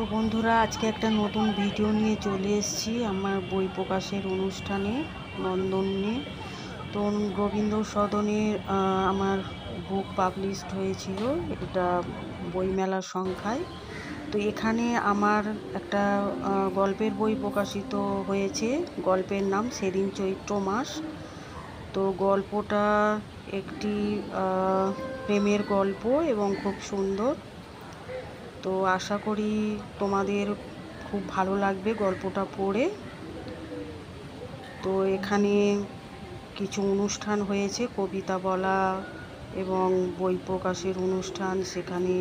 তো বন্ধুরা, আজকে একটা নতুন ভিডিও নিয়ে চলে এসেছি আমার বই প্রকাশের অনুষ্ঠানে, নন্দনে। তো রবীন্দ্র সদনের আমার বুক পাবলিশড হয়েছিল, এটা বইমেলার সংখ্যায়। তো এখানে আমার একটা গল্পের বই প্রকাশিত হয়েছে, গল্পের নাম সেদিন চৈত্র মাস। তো গল্পটা একটি প্রেমের গল্প এবং খুব সুন্দর। তো আশা করি তোমাদের খুব ভালো লাগবে গল্পটা পড়ে। তো এখানে কিছু অনুষ্ঠান হয়েছে, কবিতা বলা এবং বই প্রকাশের অনুষ্ঠান, সেখানে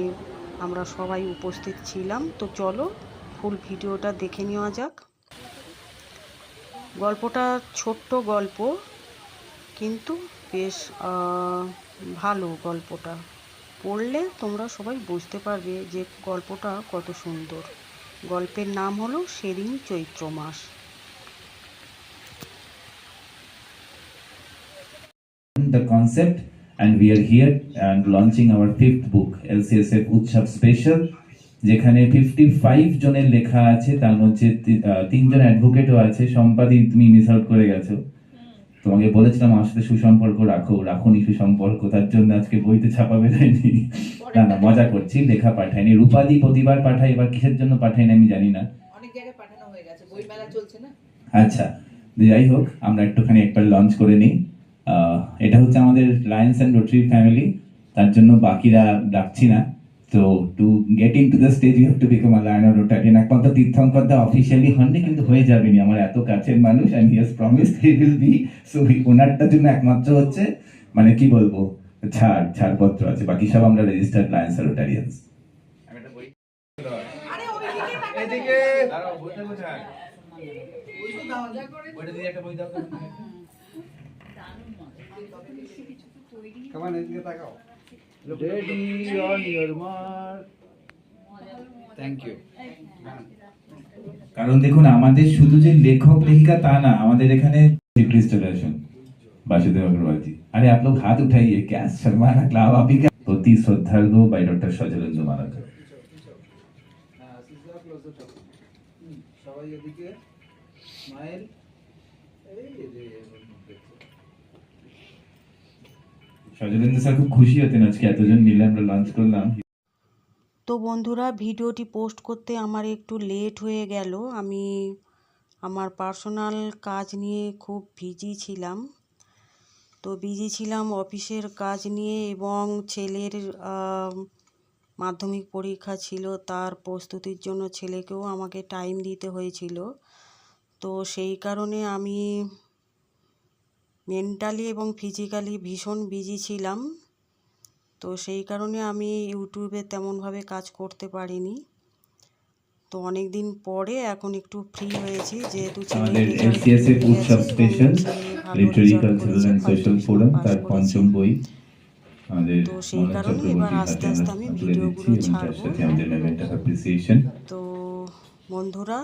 আমরা সবাই উপস্থিত ছিলাম। তো চলো, ফুল ভিডিওটা দেখে নেওয়া যাক। গল্পটা ছোট্ট গল্প, কিন্তু বেশ ভালো গল্পটা। পড়লে তোমরা সবাই বুঝতে পারবে যে গল্পটা কত সুন্দর। গল্পের নাম হলো সেদিন চৈত্র মাস। The concept, and we are here, and launching our fifth book LCSF উৎসব স্পেশাল যেখানে ফিফটি ফাইভ জনের লেখা আছে, তার মধ্যে তিনজন অ্যাডভোকেটও আছে। সম্পাদি, তুমি মিস আউট করে গেছো। তোমাকে বলেছিলাম আমার সাথে সুসম্পর্ক রাখো রাখুনি সুসম্পর্ক তার জন্য আজকে বইতে ছাপা বেরোয়নি। না না মজা করছি লেখা পাঠায়নি। রূপাদি প্রতিবার পাঠায় এবার কিসের জন্য পাঠায়নি আমি জানি না। অনেক জায়গায় পাঠানো হয়ে গেছে বই মেলা চলছে না? আচ্ছা যাই হোক আমরা একটুখানি একবার লঞ্চ করে নিই। এটা হচ্ছে আমাদের লায়ন্স অ্যান্ড রোটারি ফ্যামিলি তার জন্য বাকিরা ডাকছি না। তো to get in to the stage you have to become a Lion Rotarian একমাত্র তীর্থঙ্কর দা অফিসিয়ালি হননি কিন্তু হয়ে যাবেনি আমার এত কাছের মানুষ and he has promise he will be so ওনারটার জন্য একমাত্র হচ্ছে মানে কি বলব ছাড় ছাড়পত্র আছে বাকি সব আমরা রেজিস্টার্ড লায়ন্স রোটারিয়ান্স আরে ওইদিকে এদিকে। কামান এদিকে তাকাও। ready on your mark thank you কারণ দেখুন আমাদের শুধু যে লেখক লেখিকা তা না আমাদের এখানে प्लीज चले আসুন বাসুদেব अग्रवाल अरे आप लोग हाथ उठाइए क्या शर्माना क्लाव आप ही क्या অতি শ্রদ্ধার্ঘ বাই ডক্টর সজলেন্দ্র মালাকার সিজা ক্লোজ আপ সবাই এদিকে স্মাইল এই সজলেন্দ্র স্যার খুব খুশি হতেন আজকে এতজন মিলে আমরা লঞ্চ করলাম। তো বন্ধুরা, ভিডিওটি পোস্ট করতে আমার একটু লেট হয়ে গেল। আমি আমার পার্সোনাল কাজ নিয়ে খুব বিজি ছিলাম। তো বিজি ছিলাম অফিসের কাজ নিয়ে এবং ছেলের মাধ্যমিক পরীক্ষা ছিল। তার প্রস্তুতির জন্য ছেলেকেও আমাকে টাইম দিতে হয়েছিল। তো সেই কারণে আমি মেন্টালি এবং ফিজিক্যালি ভীষণ বিজি ছিলাম। তো সেই কারণে আমি ইউটিউবে তেমনভাবে কাজ করতে পারিনি। তো অনেক দিন পরে এখন একটু ফ্রি হয়েছি যেহেতু আমাদের লিটারি কালচারাল সোশ্যাল ফোরাম তার পঞ্চম বই। আমাদের তো সেই কারণে এবার আস্তে আস্তে আমি ভিডিওগুলো ছাড়বো। আমাদের মেমেন্ট অ্যাপ্রিসিয়েশন তো বন্ধুরা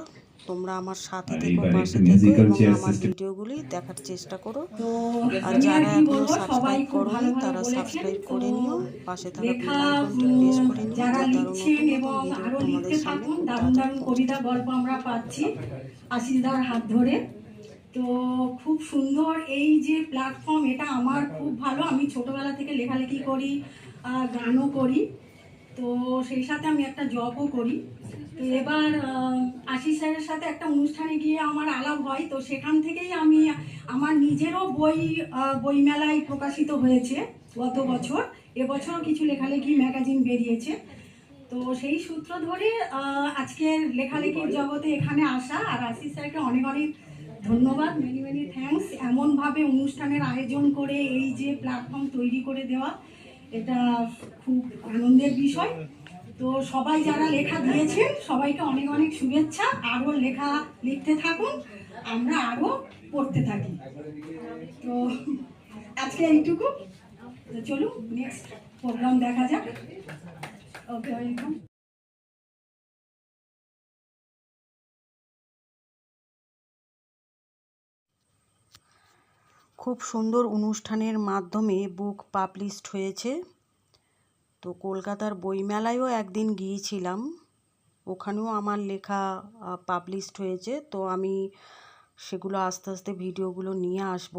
তোমরা আমার সাথে থেকো পাশে থেকো এবং আমার ভিডিওগুলি দেখার চেষ্টা করো। আর যারা এখনও সবাই সাবস্ক্রাইব ভালো তারা সাবস্ক্রাইব করে নিও। পাশে থাকা বেল আইকনটি প্রেস করে নিও যারা যাতে আরও লিখছেন নতুন ভিডিও লিখতে তোমাদের সামনে দারুণ দারুণ কবিতা গল্প আমরা পাচ্ছি। আশিসদার হাত ধরে। তো খুব সুন্দর এই যে প্ল্যাটফর্ম এটা আমার খুব ভালো। আমি ছোটবেলা থেকে লেখালেখি করি গানও করি। তো সেই সাথে আমি একটা জবও করি। তো এবার আশিস স্যারের সাথে একটা অনুষ্ঠানে গিয়ে আমার আলাপ হয়। তো সেখান থেকেই আমি আমার নিজেরও বই বইমেলায় প্রকাশিত হয়েছে গত বছর। এবছরও কিছু লেখালেখি ম্যাগাজিন বেরিয়েছে। তো সেই সূত্র ধরে আজকের লেখালেখির জগতে এখানে আসা। আর আশিস স্যারকে অনেক অনেক ধন্যবাদ মেনি মেনি থ্যাঙ্কস এমনভাবে অনুষ্ঠানের আয়োজন করে এই যে প্ল্যাটফর্ম তৈরি করে দেওয়া এটা খুব আনন্দের বিষয়। তো সবাই যারা লেখা দিয়েছেন সবাইকে অনেক অনেক শুভেচ্ছা। আরও লেখা লিখতে থাকুন, আমরা আরও পড়তে থাকি। তো আজকে এইটুকু। চলুন নেক্সট প্রোগ্রাম দেখা যাক। ওকে ওয়েলকাম খুব সুন্দর অনুষ্ঠানের মাধ্যমে বুক পাবলিশড হয়েছে। তো কলকাতার বইমেলায়ও একদিন গিয়েছিলাম। ওখানেও আমার লেখা পাবলিশড হয়েছে। তো আমি সেগুলো আস্তে আস্তে ভিডিওগুলো নিয়ে আসব।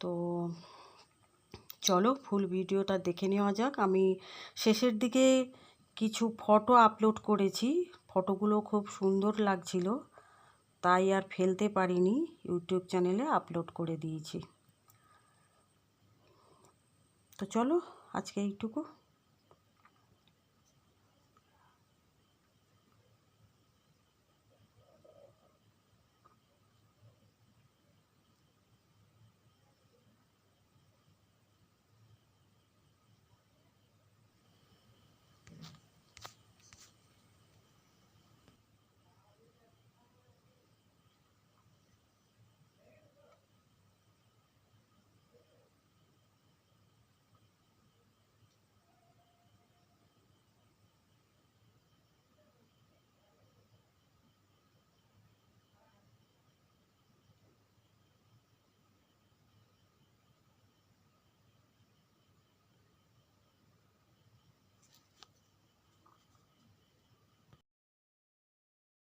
তো চলো ফুল ভিডিওটা দেখে নেওয়া যাক। আমি শেষের দিকে কিছু ফটো আপলোড করেছি। ফটোগুলো খুব সুন্দর লাগছিল। তাই আর ফেলতে পারিনি ইউটিউব চ্যানেলে আপলোড করে দিয়েছি। তো চলো আজকে এইটুকু।